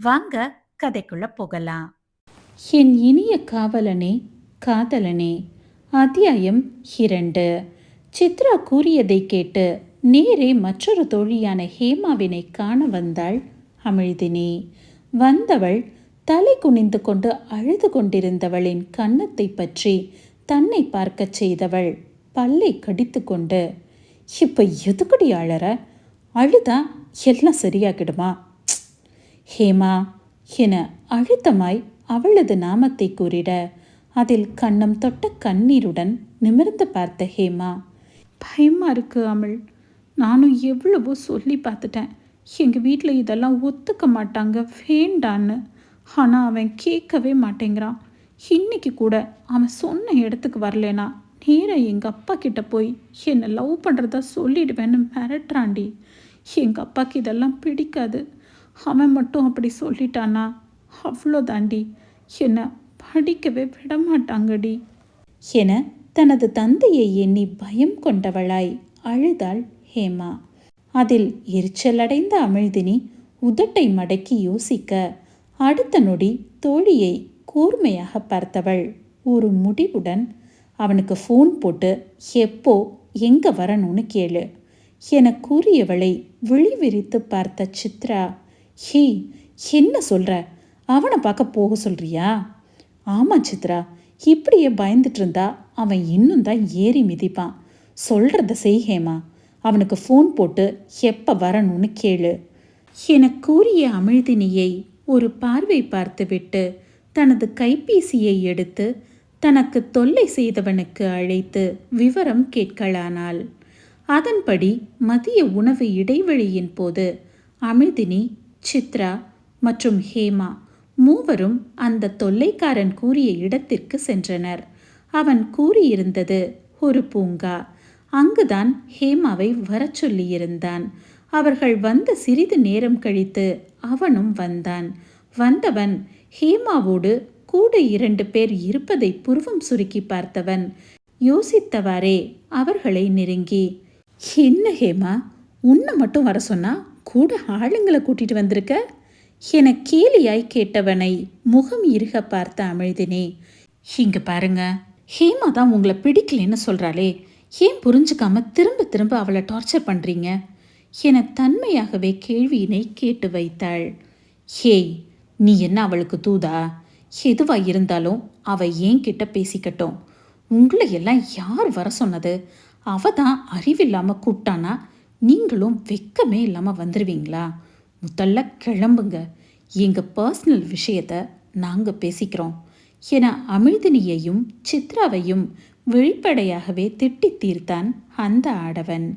வாங்க கதைக்குள்ள போகலாம். என் இனிய காவலனே காதலனே அத்தியாயம் இரண்டு. சித்ரா கூறியதை கேட்டு நேரே மற்றொரு தோழியான ஹேமாவினை காண வந்தாள் அமிழ்தினி. வந்தவள் தலை குனிந்து கொண்டு அழுது கொண்டிருந்தவளின் கன்னத்தை பற்றி தன்னை பார்க்கச் செய்தவள் பல்லை கடித்து கொண்டு இப்போ எதுக்குடி அழற? அழுதா எல்லாம் சரியாகிடுமா? ஹேமா என அழுத்தமாய் அவளது நாமத்தை கூறிட அதில் கண்ணம் தொட்ட கண்ணீருடன் நிமிர்ந்து பார்த்த ஹேமா பயமா இருக்கு அமிழ் நானும் எவ்வளவோ சொல்லி பார்த்துட்டேன். எங்கள் வீட்டில் இதெல்லாம் ஒத்துக்க மாட்டாங்க வேண்டான்னு. ஆனால் அவன் கேட்கவே மாட்டேங்கிறான். இன்னைக்கு கூட அவன் சொன்ன இடத்துக்கு வரலேனா நேராக எங்கள் அப்பா கிட்ட போய் என்னை லவ் பண்ணுறதா சொல்லிடுவேன்னு மிரட்டுறாண்டி எங்கள் அப்பாவுக்கு இதெல்லாம் பிடிக்காது. அவன் மட்டும் அப்படி சொல்லிட்டானா? அவ்வளோதாண்டி. என்னை படிக்கவே விட மாட்டாங்கடி என தனது தந்தையை எண்ணி பயம் கொண்டவளாய் அழுதாள் ஹேமா. அதில் எரிச்சலடைந்த அமிழ்தினி உதட்டை மடக்கி யோசிக்க அடுத்த நொடி தோழியை கூர்மையாக பார்த்தவள் ஒரு முடிவுடன் அவனுக்கு ஃபோன் போட்டு எப்போ எங்கே வரணும்னு கேளு என கூறியவளை விழி விரித்து பார்த்த சித்ரா ஹீ என்ன சொல்கிற அவனை பார்க்க போக சொல்கிறியா ஆமாம் சித்ரா இப்படியே பயந்துட்டு இருந்தா அவன் இன்னும் தான் ஏறி மிதிப்பான். சொல்கிறத செய்கேமா அவனுக்கு ஃபோன் போட்டு எப்போ வரணும்னு கேளு. என கூறிய அமிழ்தினியை ஒரு பார்வை பார்த்துவிட்டு தனது கைபேசியை எடுத்து தனக்கு தொல்லை செய்தவனுக்கு அழைத்து விவரம் கேட்கலானாள். அதன்படி மதிய உணவு இடைவெளியின் போது அமிழ்தினி சித்ரா மற்றும் ஹேமா மூவரும் அந்த தொல்லைக்காரன் கூறிய இடத்திற்கு சென்றனர். அவன் கூறியிருந்தது ஒரு பூங்கா. அங்குதான் ஹேமாவை வரச் சொல்லியிருந்தான். அவர்கள் வந்த சிறிது நேரம் கழித்து அவனும் வந்தான். வந்தவன் ஹேமாவோடு கூட இரண்டு பேர் இருப்பதை புருவம் சுருக்கி பார்த்தவன் யோசித்தவாறே அவர்களை நெருங்கி என்ன ஹேமா? உன்னை மட்டும் வர சொன்னா? கூட ஆளுங்களை கூட்டிட்டு வந்திருக்க? என கேலியாய் கேட்டவனை முகம் இருக பார்த்த அமிழ்தினே இங்க பாருங்க ஹேமா தான் உங்களை பிடிக்கலன்னு சொல்றாளே ஏன் புரிஞ்சுக்காம திரும்ப திரும்ப அவளை டார்ச்சர் பண்றீங்க? என தன்மையாகவே கேள்வியினை கேட்டு வைத்தாள். ஹேய் நீ என்ன அவளுக்கு தூதா? எதுவா இருந்தாலும் அவ ஏன் கிட்ட பேசிக்கட்டும். உங்களை எல்லாம் யார் வர சொன்னது? அவ தான் அறிவில்லாம கூப்பிட்டானா? நீங்களும் வெக்கமே இல்லாமல் வந்துடுவீங்களா முதல்ல கிளம்புங்க. எங்கள் பர்சனல் விஷயத்த நாங்கள் பேசிக்கிறோம். என அமிழ்தினியையும் சித்ராவையும் வெளிப்படையாகவே திட்டி தீர்த்தான் அந்த ஆடவன்.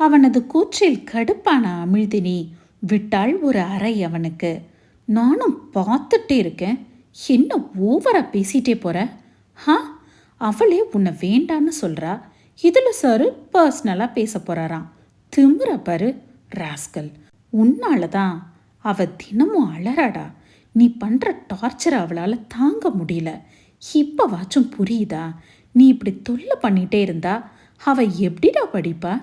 அவனது கூற்றில் கடுப்பான அமிழ்தினி விட்டாள் ஒரு அறை அவனுக்கு. நானும் பார்த்துட்டே இருக்கேன். என்ன ஓவரா பேசிட்டே போற? ஹா? அவளே உன்னை வேண்டான்னு சொல்றா? இதில் சாரு பர்சனலாக பேச போகிறாராம் திமுற பாரு ராஸ்கல். உன்னால தான் அவ தினமும் அலறாடா. நீ பண்ற டார்ச்சர் அவளால் தாங்க முடியல. இப்போவாச்சும் புரியுதா? நீ இப்படி தொல்லை பண்ணிட்டே இருந்தா அவ எப்படிடா படிப்பா?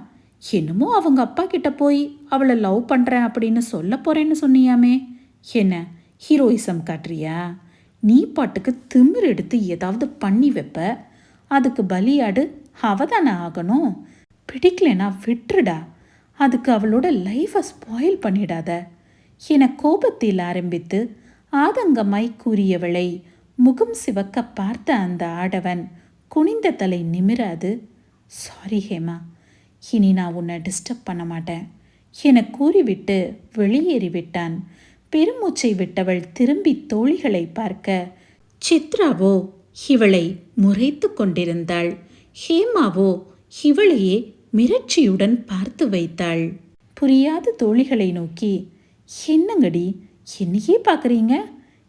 என்னமோ அவங்க அப்பா கிட்ட போய் அவளை லவ் பண்ணுறேன் அப்படின்னு சொல்ல போறேன்னு சொன்னியாமே. என்ன ஹீரோயிசம் காட்டுறியா? நீ பாட்டுக்கு திமிர் எடுத்து ஏதாவது பண்ணி வைப்ப. அதுக்கு பலியாடு அவ தானே ஆகணும். பிடிக்கலனா விட்டுருடா. அதுக்கு அவளோட லைஃபை ஸ்பாயில் பண்ணிடாத. என கோபத்தில் ஆரம்பித்து ஆதங்கமாய் கூறியவளை முகம் சிவக்க பார்த்த அந்த ஆடவன் குனிந்த தலை நிமிராது சாரி ஹேமா இனி நான் உன்னை டிஸ்டர்ப் பண்ண மாட்டேன் என கூறிவிட்டு வெளியேறிவிட்டான் பெருமூச்சை விட்டவள் திரும்பி தோழிகளை பார்க்க சித்ராவோ இவளை முறைத்து கொண்டிருந்தாள். ஹேமாவோ இவளையே மிரட்சியுடன் பார்த்து வைத்தாள். புரியாத தோழிகளை நோக்கி என்னங்கடி என்னையே பார்க்குறீங்க?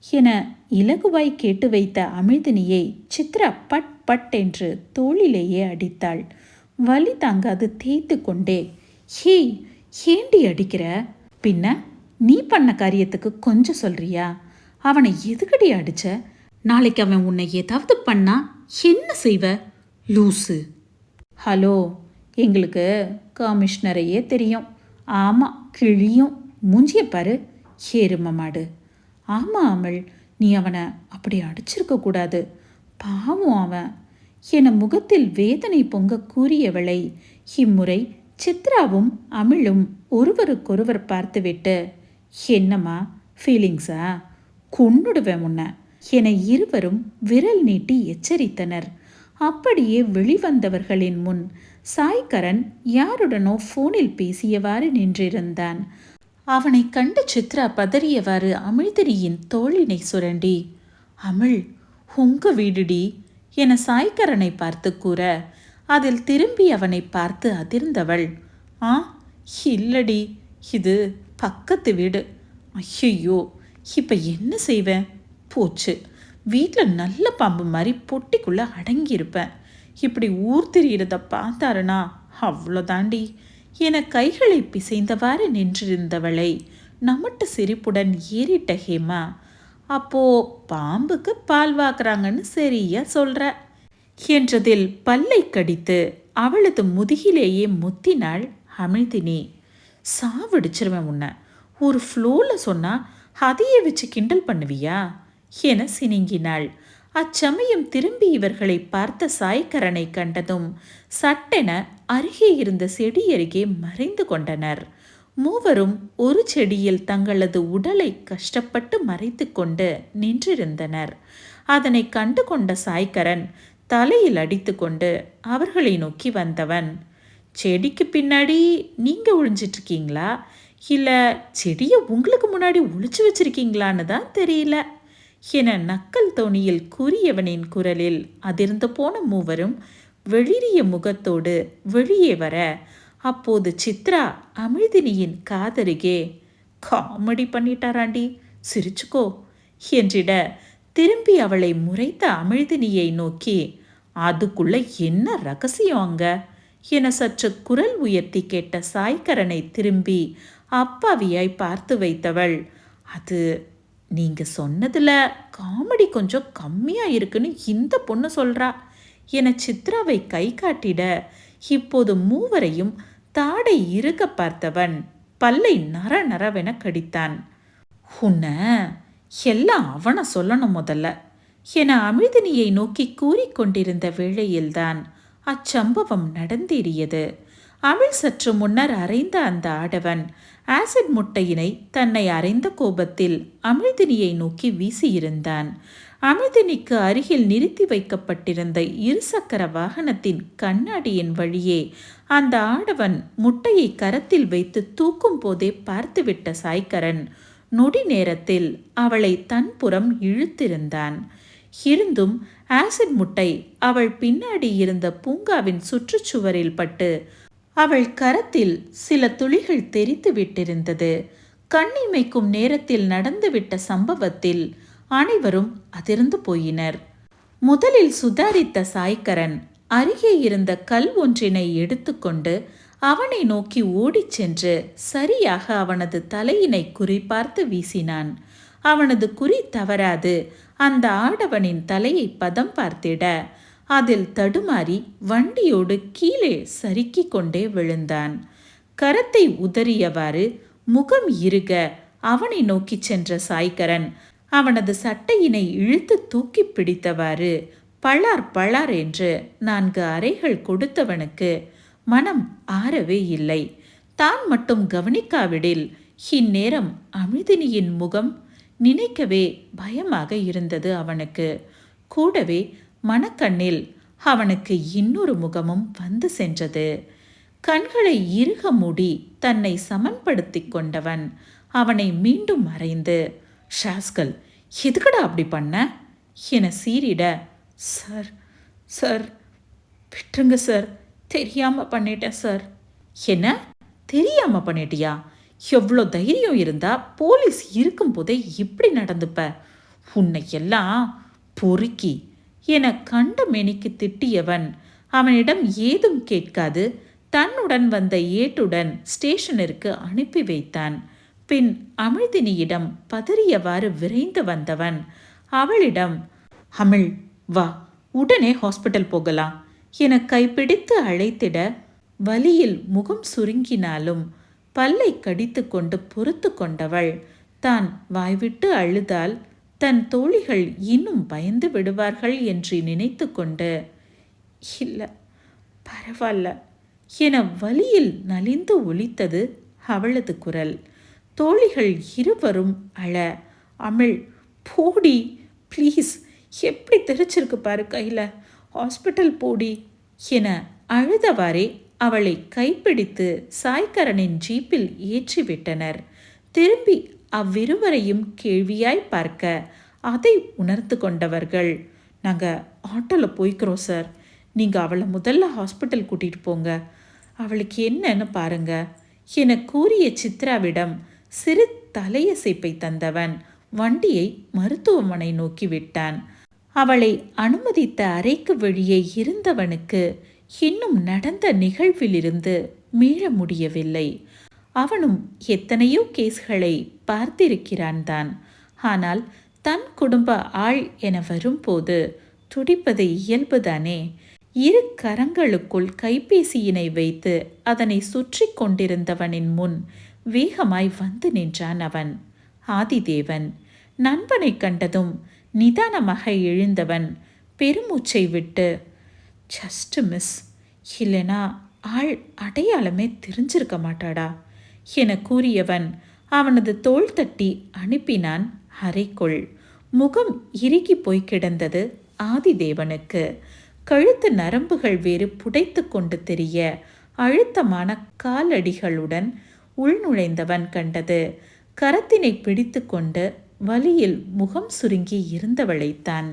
என இலகுவாய் கேட்டு வைத்த அமிழ்தினியை சித்ரா பட் பட் என்று தோளிலேயே அடித்தாள். வலி தாங்காது தேய்த்து கொண்டே ஹே ஏண்டி அடிக்கிற? பின்ன நீ பண்ண காரியத்துக்கு கொஞ்சம் சொல்றியா? அவனை எதுக்கடி அடிச்ச? நாளைக்கு அவன் உன்னை ஏதாவது பண்ணா என்ன செய்வ? லூசு. ஹலோ எங்களுக்கு கமிஷனரையே தெரியும். ஆமாம் கிழியும். மூஞ்சிய பாரு ஏறும மாடு. ஆமாம் அமல் நீ அவனை அப்படி அடிச்சிருக்க கூடாது. பாவம் அவன். என முகத்தில் வேதனை பொங்க கூறியவளை இம்முறை சித்ராவும் அமிழும் ஒருவருக்கொருவர் பார்த்துவிட்டு என்னம்மா ஃபீலிங்ஸா கொன்னுடுவேன் உன்னை என இருவரும் விரல் நீட்டி எச்சரித்தனர். அப்படியே வெளிவந்தவர்களின் முன் சாய்கரன் யாருடனோ ஃபோனில் பேசியவாறு நின்றிருந்தான். அவனை கண்டு சித்ரா பதறியவாறு அமிழ்திரியின் தோளினை சுரண்டி அமிழ் உங்க வீடுடி என சாய்கரனை பார்த்து கூற அதில் திரும்பி அவனை பார்த்து அதிர்ந்தவள் ஆ இல்லடி இது பக்கத்து வீடு. ஐயையோ இப்போ என்ன செய்வேன் போச்சு வீட்டில் நல்ல பாம்பு மாதிரி பொட்டிக்குள்ளே அடங்கியிருப்பேன் இப்படி ஊர் திரியிறத பார்த்தாருனா அவ்வளோதாண்டி. என கைகளை பிசைந்தவாறு நின்றிருந்தவளை நமட்டு சிரிப்புடன் ஏறிட்ட ஹேமா அப்போ பாம்புக்கு பால் வாக்குறாங்கன்னு சரியா சொல்ற? என்றதில் பல்லை கடித்து அவளது முதுகிலேயே முத்தினாள் அமிழ்தினி சாவடிச்சிருவேன் உன்னை. ஒரு ஃப்ளோவில் சொன்னா அதையே வச்சு கிண்டல் பண்ணுவியா? என சினிங்கினாள். அச்சமயம் திரும்பி இவர்களை பார்த்த சாய்க்கரனை கண்டதும் சட்டென அருகே இருந்த செடி அருகே மறைந்து கொண்டனர். மூவரும் ஒரு செடியில் தங்களது உடலை கஷ்டப்பட்டு மறைத்து கொண்டு நின்றிருந்தனர். அதனை கண்டு கொண்ட சாய்க்கரன் தலையில் அடித்துக்கொண்டு அவர்களை நோக்கி வந்தவன் செடிக்கு பின்னாடி நீங்கள் ஒழிஞ்சிட்ருக்கீங்களா இல்லை செடியை உங்களுக்கு முன்னாடி ஒழிச்சு வச்சிருக்கீங்களான்னு தான் தெரியல. என நக்கல் தோணியில் கூறியவனின் குரலில் அதிர்ந்து போன மூவரும் வெளிரிய முகத்தோடு வெளியே வர அப்போது சித்ரா அமிழ்தினியின் காதருகே காமெடி பண்ணிட்டாராண்டி சிரிச்சுக்கோ என்றிட திரும்பி அவளை முறைத்த அமிழ்தினியை நோக்கி அதுக்குள்ள என்ன ரகசியம் அங்க? என சற்று குரல் உயர்த்தி கேட்ட சாய்கரனை திரும்பி அப்பாவியாய் பார்த்து வைத்தவள் அது நீங்கள் சொன்னதுல காமெடி கொஞ்சம் கம்மியாக இருக்குன்னு இந்த பொண்ணு சொல்கிறா என சித்ராவை கை காட்டிட இப்போது மூவரையும் தாடை இருக்க பார்த்தவன் பல்லை நர நரவென கடித்தான். உன்ன எல்லாம் அவனை சொல்லணும் முதல்ல என அமிழ்தினியை நோக்கி கூறிக்கொண்டிருந்த வேளையில்தான் அச்சம்பவம் நடந்தேறியது. அமிழ் சற்று முன்னர் அறைந்த அந்த ஆடவன் ஆசிட் முட்டையினை தன்னை அறைந்த கோபத்தில் அமிழ்தினியை நோக்கி வீசியிருந்தான். அமிழ்தினிக்கு அருகில் நிறுத்தி வைக்கப்பட்டிருந்த இருசக்கர வாகனத்தின் கண்ணாடியின் வழியே அந்த ஆடவன் முட்டையை கரத்தில் வைத்து தூக்கும் போதே பார்த்துவிட்ட சாய்கரன் நொடி நேரத்தில் அவளை தன்புறம் இழுத்திருந்தான். இருந்தும் ஆசிட் முட்டை அவள் பின்னாடி இருந்த பூங்காவின் சுற்றுச்சுவரில் பட்டு அவள் கரத்தில் சில துளிகள் தெரித்து விட்டிருந்தது. கண்ணிமைக்கும் நேரத்தில் நடந்துவிட்ட சம்பவத்தில் அனைவரும் அதிர்ந்து போயினர். முதலில் சுதாரித்த சாய்கரன் அருகே இருந்த கல் ஒன்றினை எடுத்துக்கொண்டு அவனை நோக்கி ஓடிச் சென்று சரியாக அவனது தலையினை குறிப்பார்த்து வீசினான். அவனது குறி தவறாது அந்த ஆடவனின் தலையை பதம் பார்த்திட அதில் தடுமாறி வண்டியோடு கீழே சறுக்கிக் கொண்டே விழுந்தான். கரத்தை உதறியவாறு முகம் இருக அவனை நோக்கிச் சென்ற சாய்கரன் அவனது சட்டையினை இழுத்து தூக்கி பிடித்தவாறு பளார் பளார் என்று நான்கு அறைகள் கொடுத்தவனுக்கு மனம் ஆறவே இல்லை. தான் மட்டும் கவனிக்காவிடில் இந்நேரம் அமிதினியின் முகம் நினைக்கவே பயமாக இருந்தது அவனுக்கு. கூடவே மனக்கண்ணில் அவனுக்கு இன்னொரு முகமும் வந்து சென்றது. கண்களை இறுக மூடி தன்னை சமன்படுத்தி கொண்டவன் அவனை மீண்டும் மறைந்து ஷாஸ்கல் எதுக்கடா அப்படி பண்ண என சீரிட சார் சார் விட்டுருங்க சார் தெரியாம பண்ணிட்டேன் சார். என்ன? தெரியாம பண்ணிட்டியா? எவ்வளோ தைரியம் இருந்தா போலீஸ் இருக்கும்போதே இப்படி நடந்துப்ப? உன்னை எல்லாம் பொறுக்கி என கண்ட மெனிக்கு திட்டியவன். அவனிடம் ஏதும் கேட்காது. தன்னுடன் வந்த ஏட்டுடன் ஸ்டேஷனிற்கு அனுப்பி வைத்தான். பின் அமிழ்தினியிடம் பதறியவாறு விரைந்து வந்தவன். அவளிடம் அமிழ் வா உடனே ஹாஸ்பிட்டல் போகலாம் என கைப்பிடித்து அழைத்திட வலியில் முகம் சுருங்கினாலும் பல்லை கடித்து கொண்டு பொறுத்து கொண்டவள். தான் வாய்விட்டு அழுதால் தன் தோழிகள் இன்னும் பயந்து விடுவார்கள் என்று நினைத்து கொண்டு இல்லை பரவாயில்ல என வலியில் நலிந்து ஒலித்தது அவளது குரல். தோழிகள் இருவரும் அழ அமிழ் போடி ப்ளீஸ் எப்படி தெரிச்சிருக்கு பாரு கையில்? ஹாஸ்பிட்டல் போடி என அழுதவாறே அவளை கைப்பிடித்து சாய்கரனின் ஜீப்பில் ஏற்றிவிட்டனர். திரும்பி அவ்விருவரையும் கேள்வியாய் பார்க்க அதை உணர்ந்து கொண்டவர்கள். நாங்கள் ஆட்டோவில் போய்க்கிறோம் சார். நீங்கள் அவளை முதல்ல ஹாஸ்பிட்டல் கூட்டிகிட்டு போங்க. அவளுக்கு என்னன்னு பாருங்க. என கூறிய சித்ராவிடம் சிறு தலையசைப்பை தந்தவன் வண்டியை மருத்துவமனை நோக்கி விட்டான். அவளை அனுமதித்த அறைக்கு வெளியே இருந்தவனுக்கு இன்னும் நடந்த நிகழ்விலிருந்து மீள முடியவில்லை. அவனும் எத்தனையோ கேஸ்களை பார்த்திருக்கிறான் தான். ஆனால் தன் குடும்ப ஆள் என வரும்போது துடிப்பது இயல்புதானே. இரு கரங்களுக்குள் கைபேசியினை வைத்து அதனை சுற்றி கொண்டிருந்தவனின் முன் வேகமாய் வந்து நின்றான் அவன். ஆதிதேவன் நண்பனை கண்டதும் நிதானமாக எழுந்தவன் பெருமூச்சை விட்டு ஜஸ்ட் மிஸ் இல்லைனா ஆள் அடையாளமே தெரிஞ்சிருக்க மாட்டாடா. என கூறியவன் அவனது தோள் தட்டி அனுப்பினான் அறைக்குள். முகம் இறுகி போய் கிடந்தது ஆதிதேவனுக்கு. கழுத்து நரம்புகள் வேறு புடைத்து கொண்டு தெரிய அழுத்தமான காலடிகளுடன் உள்நுழைந்தவன் கண்டது. கரத்தினை பிடித்து கொண்டு வலியில் முகம் சுருங்கி இருந்தவளைத்தான்.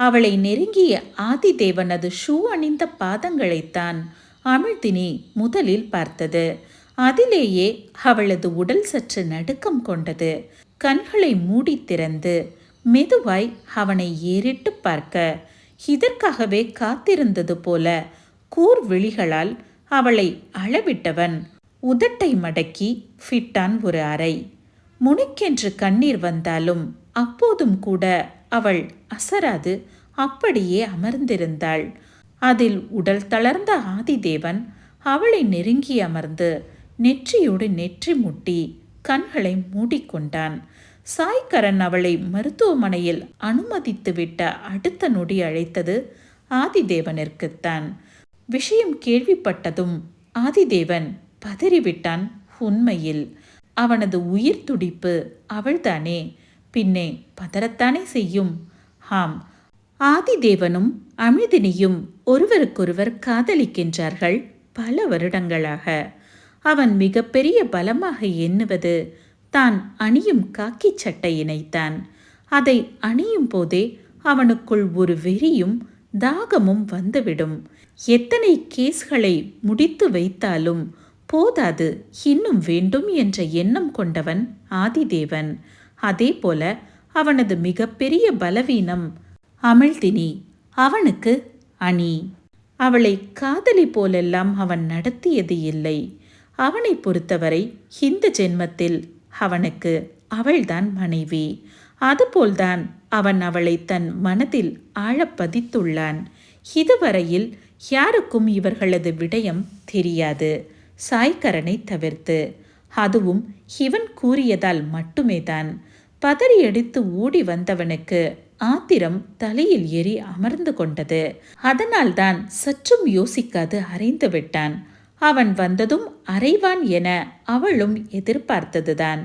அவளை நெருங்கிய ஆதிதேவனது ஷூ அணிந்த பாதங்களைத்தான் அமிழ்தினி முதலில் பார்த்தது. அதிலேயே அவளது உடல் சற்று நடுக்கம் கொண்டது. கண்களை மூடி திறந்து மெதுவாய் அவனை ஏறிட்டு பார்க்க இதற்காகவே காத்திருந்தது போல கூர் விழிகளால் அவளை அளவிட்டவன். உதட்டை மடக்கி ஃபிட்டான் ஒரு அறை. முனிக்கென்று கண்ணீர் வந்தாலும் அப்போதும் கூட அவள் அசராது அப்படியே அமர்ந்திருந்தாள். அதில் உடல் தளர்ந்த ஆதிதேவன் அவளை நெருங்கி அமர்ந்து நெற்றியோடு நெற்றி முட்டி கண்களை மூடிக்கொண்டான். சாய்கரன் அவளை மருத்துவமனையில் அனுமதித்துவிட்ட அடுத்த நொடி அழைத்தது ஆதிதேவனிற்குத்தான். விஷயம் கேள்விப்பட்டதும் ஆதிதேவன் பதறிவிட்டான் உண்மையில். அவனது உயிர் துடிப்பு அவள்தானே பின்னே பதறத்தானே செய்யும்? ஆம் ஆதிதேவனும் அமிதினியும் ஒருவருக்கொருவர் காதலிக்கின்றார்கள் பல வருடங்களாக. அவன் மிகப்பெரிய பலமாக எண்ணுவது. தான் அணியும் காக்கி சட்டையினைத்தான் அதை அணியும் போதே அவனுக்குள் ஒரு வெறியும் தாகமும் வந்துவிடும். எத்தனை கேஸ்களை முடித்து வைத்தாலும் போதாது இன்னும் வேண்டும் என்ற எண்ணம் கொண்டவன் ஆதிதேவன். அதேபோல அவனது மிகப்பெரிய பலவீனம் அமிழ்தினி அவனுக்கு அணி. அவளை காதலி போலெல்லாம் அவன் நடத்தியது இல்லை. அவனை பொறுத்தவரை இந்த ஜென்மத்தில் அவனுக்கு அவள்தான் மனைவி. அதுபோல்தான் அவன் அவளை தன் மனதில் ஆழப்பதித்துள்ளான் இதுவரையில் யாருக்கும் இவர்களது விடயம் தெரியாது. சாய்கரனை தவிர்த்து. அதுவும் இவன் கூறியதால் மட்டுமேதான். பதறியடித்து ஓடி வந்தவனுக்கு ஆத்திரம் தலையில் ஏறி அமர்ந்து கொண்டது. அதனால்தான் சற்றும் யோசிக்காது அறைந்து விட்டான். அவன் வந்ததும் அறைவான் என அவளும் எதிர்பார்த்ததுதான்.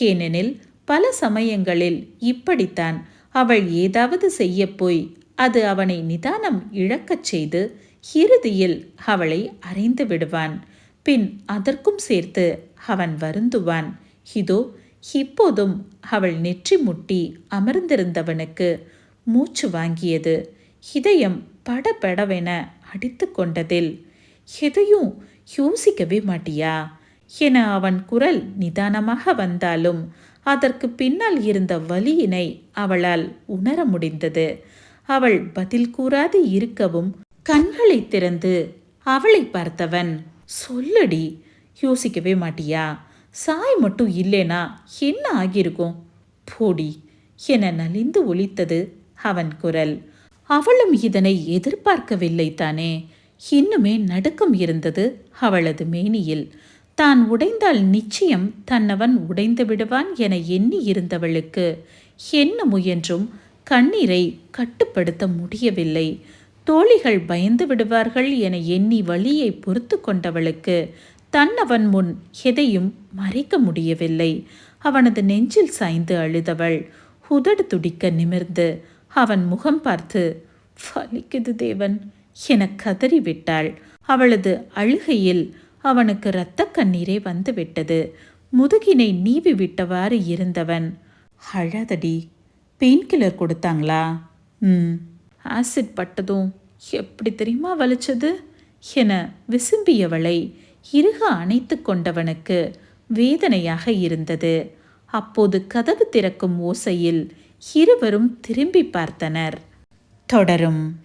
ஏனெனில் பல சமயங்களில் இப்படித்தான் அவள் ஏதாவது செய்யப்போய் அது அவனை நிதானம் இழக்கச் செய்து இறுதியில் அவளை அறைந்து விடுவான். பின் அதற்கும் சேர்த்து அவன் வருந்துவான். இதோ இப்போதும் அவள் நெற்றி முட்டி அமர்ந்திருந்தவனுக்கு மூச்சு வாங்கியது. இதயம் படபடவென அடித்து கொண்டதில் எதையும் யோசிக்கவே மாட்டியா? என அவன் குரல் நிதானமாக வந்தாலும் அதற்கு பின்னால் இருந்த வலியினை அவளால் உணர முடிந்தது. அவள் பதில் கூறாது இருக்கவும் கண்களை திறந்து அவளை பார்த்தவன் சொல்லடி யோசிக்கவே மாட்டியா? சாய் மட்டும் இல்லைனா என்ன ஆகியிருக்கும்? போடி என நலிந்து ஒலித்தது அவன் குரல். அவளும் இதனை எதிர்பார்க்கவில்லை தானே இன்னுமே நடுக்கம் இருந்தது அவளது மேனியில். தான் உடைந்தால் நிச்சயம் தன்னவன் உடைந்து விடுவான் என எண்ணி இருந்தவளுக்கு. என்ன முயன்றும் கண்ணீரை கட்டுப்படுத்த முடியவில்லை. தோழிகள் பயந்து விடுவார்கள் என எண்ணி வழியை பொறுத்து கொண்டவளுக்கு தன்னவன் முன் எதையும் மறைக்க முடியவில்லை. அவனது நெஞ்சில் சாய்ந்து அழுதவள். உதடு துடிக்க நிமிர்ந்து அவன் முகம் பார்த்து வலிக்குது தேவன் என கதறிவிட்டாள். அவளது அழுகையில் அவனுக்கு இரத்த கண்ணீரே வந்துவிட்டது. முதுகினை நீவி விட்டவாறு இருந்தவன். அழாதடி பெயின்கில்லர் கொடுத்தாங்களா? ம். ஆசிட் பட்டதும் எப்படி தெரியுமா வலிச்சது? என விசும்பியவளை இறுக அணைத்து கொண்டவனுக்கு வேதனையாக இருந்தது. அப்போது கதவு திறக்கும் ஓசையில் இருவரும் திரும்பி பார்த்தனர். தொடரும்.